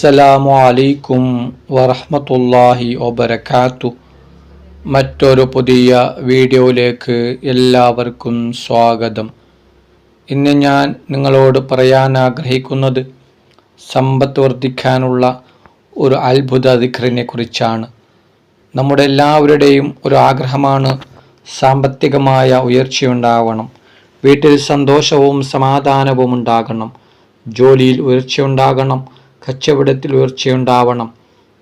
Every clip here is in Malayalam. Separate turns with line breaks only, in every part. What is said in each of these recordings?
അസ്സലാമു അലൈക്കും വറഹ്മത്തുള്ളാഹി വബറകാതു മറ്റൊരു പുതിയ വീഡിയോയിലേക്ക് എല്ലാവർക്കും സ്വാഗതം. ഇന്ന് ഞാൻ നിങ്ങളോട് പറയാൻ ആഗ്രഹിക്കുന്നത് സമ്പത്ത് വർദ്ധിക്കാനുള്ള ഒരു അത്ഭുത ദിക്റിനെ കുറിച്ചാണ്. നമ്മുടെ എല്ലാവരുടെയും ഒരു ആഗ്രഹമാണ് സാമ്പത്തികമായ ഉയർച്ചയുണ്ടാവണം. വീട്ടിൽ സന്തോഷവും സമാധാനവും ഉണ്ടാകണം. ജോലിയിൽ ഉയർച്ചയുണ്ടാകണം. കച്ചവടത്തിൽ ഉയർച്ചയുണ്ടാവണം.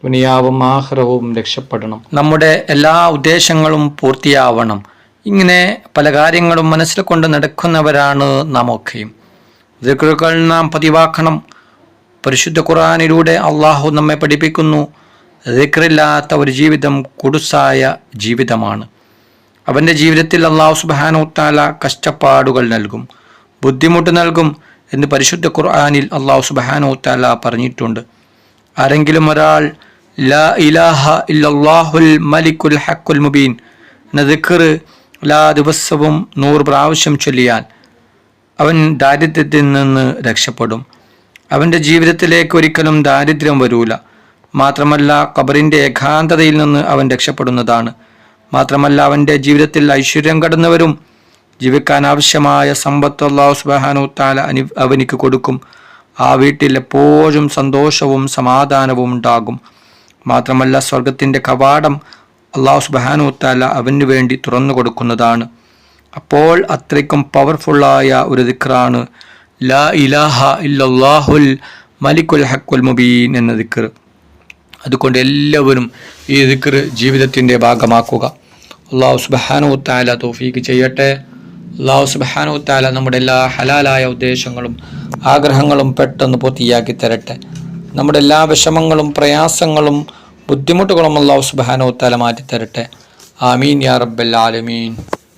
ദുനിയാവും ആഹ്റവും രക്ഷപ്പെടണം. നമ്മുടെ എല്ലാ ഉദ്ദേശങ്ങളും പൂർത്തിയാവണം. ഇങ്ങനെ പല കാര്യങ്ങളും മനസ്സിൽ കൊണ്ട് നടക്കുന്നവരാണ് നാം ഒക്കെയും നാം പതിവാക്കണം. പരിശുദ്ധ ഖുറാനിലൂടെ അള്ളാഹു നമ്മെ പഠിപ്പിക്കുന്നു. ദിക്റില്ലാത്ത ഒരു ജീവിതം കുടുസായ ജീവിതമാണ്. അവന്റെ ജീവിതത്തിൽ അള്ളാഹു സുബാനുത്താല കഷ്ടപ്പാടുകൾ നൽകും. ബുദ്ധിമുട്ട് നൽകും. എന്ന് പരിശുദ്ധ ഖുർആാനിൽ അള്ളാഹു സുബാനോ താല പറഞ്ഞിട്ടുണ്ട്. ആരെങ്കിലും ഒരാൾ ലാ ഇലാഹ ഇല്ലല്ലാഹുൽ മലിക്കുൽ ഹക്കുൽ മുബീൻ എന്ന ദിക്ർ എല്ലാ ദിവസവും നൂറ് പ്രാവശ്യം ചൊല്ലിയാൽ അവൻ ദാരിദ്ര്യത്തിൽ നിന്ന് രക്ഷപ്പെടും. അവന്റെ ജീവിതത്തിലേക്ക് ഒരിക്കലും ദാരിദ്ര്യം വരൂല. മാത്രമല്ല ഖബറിന്റെ ഏകാന്തതയിൽ നിന്ന് അവൻ രക്ഷപ്പെടുന്നതാണ്. മാത്രമല്ല അവന്റെ ജീവിതത്തിൽ ഐശ്വര്യം കടന്നവരും ജീവിക്കാൻ ആവശ്യമായ സമ്പത്ത് അള്ളാഹു സുബാനു താല അനി അവനിക്ക് കൊടുക്കും. ആ വീട്ടിൽ എപ്പോഴും സന്തോഷവും സമാധാനവും ഉണ്ടാകും. മാത്രമല്ല സ്വർഗത്തിന്റെ കവാടം അള്ളാഹു സുബാനു താല അവന് വേണ്ടി തുറന്നു കൊടുക്കുന്നതാണ്. അപ്പോൾ അത്രയ്ക്കും പവർഫുള്ളായ ഒരു ദിക്റാണ് ലാ ഇലാഹ ഇല്ലാഹുൽ മലിക്കുൽ ഹക്കുൽ മുബീൻ എന്ന ദിക്ർ. അതുകൊണ്ട് എല്ലാവരും ഈ ദിക്ർ ജീവിതത്തിന്റെ ഭാഗമാക്കുക. അള്ളാഹു സുബാനു താല തോഫീക്ക് ചെയ്യട്ടെ. അള്ളാഹു സുബാനു താല നമ്മുടെ എല്ലാ ഹലാലായ ഉദ്ദേശങ്ങളും ആഗ്രഹങ്ങളും പെട്ടെന്ന് പൂർത്തിയാക്കി തരട്ടെ. നമ്മുടെ എല്ലാ വിഷമങ്ങളും പ്രയാസങ്ങളും ബുദ്ധിമുട്ടുകളും അള്ളാഹു സുബാനു താല മാറ്റി തരട്ടെ ആമീൻ യാ റബ്ബൽ